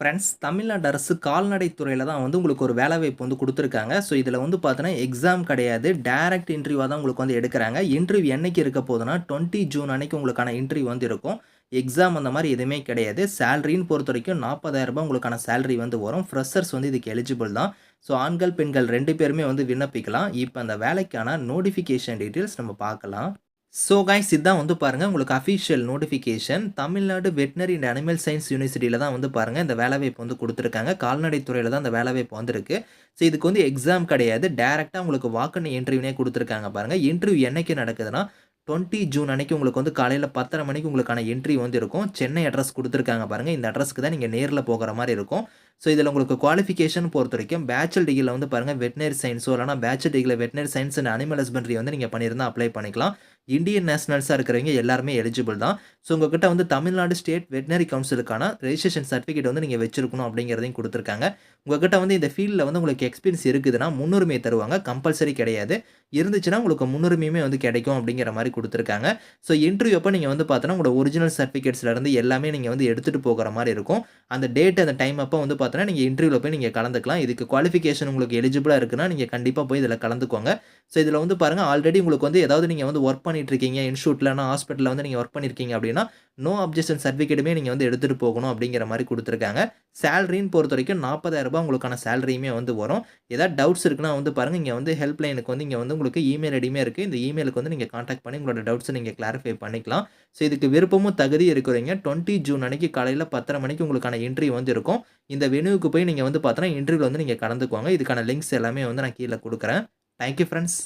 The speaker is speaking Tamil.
ஃப்ரெண்ட்ஸ் தமிழ்நாடு அரசு கால்நடை துறையில் தான் வந்து உங்களுக்கு ஒரு வேலைவாய்ப்பு வந்து கொடுத்துருக்காங்க. ஸோ இதில் வந்து பார்த்தீங்கன்னா எக்ஸாம் கிடையாது. டைரக்ட் இன்டர்வியூவாக தான் உங்களுக்கு வந்து எடுக்கிறாங்க. இன்டர்வியூ என்னைக்கு இருக்க போதுன்னா டுவெண்ட்டி ஜூன் அன்னைக்கு உங்களுக்கான இன்டர்வியூ வந்து இருக்கும். எக்ஸாம் அந்த மாதிரி எதுவுமே கிடையாது. சேலரின்னு பொறுத்த வரைக்கும் நாற்பதாயிரரூபா ரூபாய் உங்களுக்கான சேலரி வந்து வரும். ஃப்ரெஷர்ஸ் வந்து இதுக்கு எலிஜிபிள் தான். ஸோ ஆண்கள் பெண்கள் ரெண்டு பேருமே வந்து விண்ணப்பிக்கலாம். இப்போ அந்த வேலைக்கான நோட்டிஃபிகேஷன் டீட்டெயில்ஸ் நம்ம பார்க்கலாம். ஸோ கைஸ் இதுதான் வந்து பாருங்கள் உங்களுக்கு official notification Tamil Nadu veterinary and animal science யூனிவர்சிட்டியில் தான் வந்து பாருங்கள் இந்த வேலைவாய்ப்பு வந்து கொடுத்துருக்காங்க. கால்நடை துறையில் தான் இந்த வேலைவாய்ப்பு வந்திருக்கு. ஸோ இதுக்கு வந்து எக்ஸாம் கிடையாது. டேரெக்டாக உங்களுக்கு வாக்குன்னு இன்டர்வியூனே கொடுத்துருக்காங்க பாருங்கள் இன்டர்வியூ என்னைக்கு நடக்குதுன்னா டுவெண்ட்டி ஜூன் அன்னைக்கு உங்களுக்கு வந்து காலையில் பத்தரை மணிக்கு உங்களுக்கான என்ட்ரி வந்து இருக்கும். சென்னை அட்ரஸ் கொடுத்துருக்காங்க பாருங்கள் இந்த அட்ரஸ்க்கு தான் நீங்கள் நேரில் போகிற மாதிரி இருக்கும். ஸோ இதில் உங்களுக்கு குவாலிஃபிகேஷன் பொறுத்த வரைக்கும் பேச்சுலர் டிகிரியில் வந்து பாருங்கள் வெட்டினரி சயின்ஸோ இல்லைனா பேச்சுலர் டிகிரியில் veterinary science and animal husbandry வந்து நீங்கள் பண்ணியிருந்தால் அப்ளை பண்ணிக்கலாம். இந்தியன் நேஷனல்ஸாக இருக்கிறவங்க எல்லாருமே எலிஜிபிள் தான். ஸோ உங்ககிட்ட வந்து தமிழ்நாடு ஸ்டேட் வெட்டினரி கவுன்சிலுக்கான ரெஜிஸ்ட்ரேஷன் சர்டிஃபிகேட் வந்து நீங்கள் வச்சிருக்கணும் அப்படிங்கிறதையும் கொடுத்துருக்காங்க. உங்ககிட்ட வந்து இந்த ஃபீல்டில் வந்து உங்களுக்கு எக்ஸ்பீரியன்ஸ் இருக்குதுன்னா முன்னுரிமை தருவாங்க. கம்பல்சரி கிடையாது. இருந்துச்சுன்னா உங்களுக்கு முன்னுரிமையுமே வந்து கிடைக்கும் அப்படிங்கிற மாதிரி கொடுத்துருக்காங்க. ஸோ இன்டர்வியூ அப்போ நீங்கள் வந்து பார்த்தோன்னா உங்களோட ஒரிஜினல் சர்டிஃபிகேட்ஸ்லேருந்து எல்லாமே நீங்கள் வந்து எடுத்துகிட்டு போகிற மாதிரி இருக்கும். அந்த டேட் அந்த டைம் அப்போ வந்து பார்த்தோன்னா நீங்கள் இன்டர்வியூவில் போய் நீங்கள் கலந்துக்கலாம். இதுக்கு குவாலிஃபிகேஷன் உங்களுக்கு எலிஜிபிளாக இருக்குன்னா நீங்கள் கண்டிப்பாக போய் இதில் கலந்துக்கோங்க. ஸோ இதில் வந்து பாருங்கள் ஆல்ரெடி உங்களுக்கு வந்து ஏதாவது நீங்கள் வந்து ஒர்க் பண்ணிட்டு இருக்கீங்க இன்ஸ்டியூட்டில் ஹாஸ்பிட்டலில் வந்து நீங்கள் ஒர்க் பண்ணியிருக்கீங்க அப்படின்னா நோ அப்ஜெக்ஷன் சர்டிஃபிகேட்டுமே நீங்கள் வந்து எடுத்துகிட்டு போகணும் அப்படிங்கிற மாதிரி கொடுத்துருக்காங்க. சேலரின்னு பொறுத்த வரைக்கும் நாற்பதாயிரம் ரூபாய் உங்களுக்கான சேலரியுமே வந்து வரும். ஏதாவது டவுட்ஸ் இருக்குன்னா வந்து பாருங்கள் இங்கே வந்து ஹெல்ப்லைனுக்கு வந்து இங்கே வந்து உங்களுக்கு இமெயில் ஐடியுமே இருக்குது இந்த இமெயிலுக்கு வந்து நீங்கள் காண்டாக்ட் பண்ணி உங்களோட டவுட்ஸை நீங்கள் கிளாரிஃபை பண்ணிக்கலாம். ஸோ இதுக்கு விருப்பமும் தகுதி இருக்கிறீங்க. டுவெண்ட்டி ஜூன் அன்னைக்கு காலையில் பத்தரை மணிக்கு உங்களுக்கான இன்டர்வியூ வந்து இருக்கும். இந்த வெனுவுக்கு போய் நீங்கள் வந்து பார்த்தோன்னா இன்டர்வியூவில் வந்து நீங்கள் கலந்துக்குவாங்க இதுக்கான லிங்க்ஸ் எல்லாமே வந்து நான் கீழே கொடுக்குறேன். Thank you friends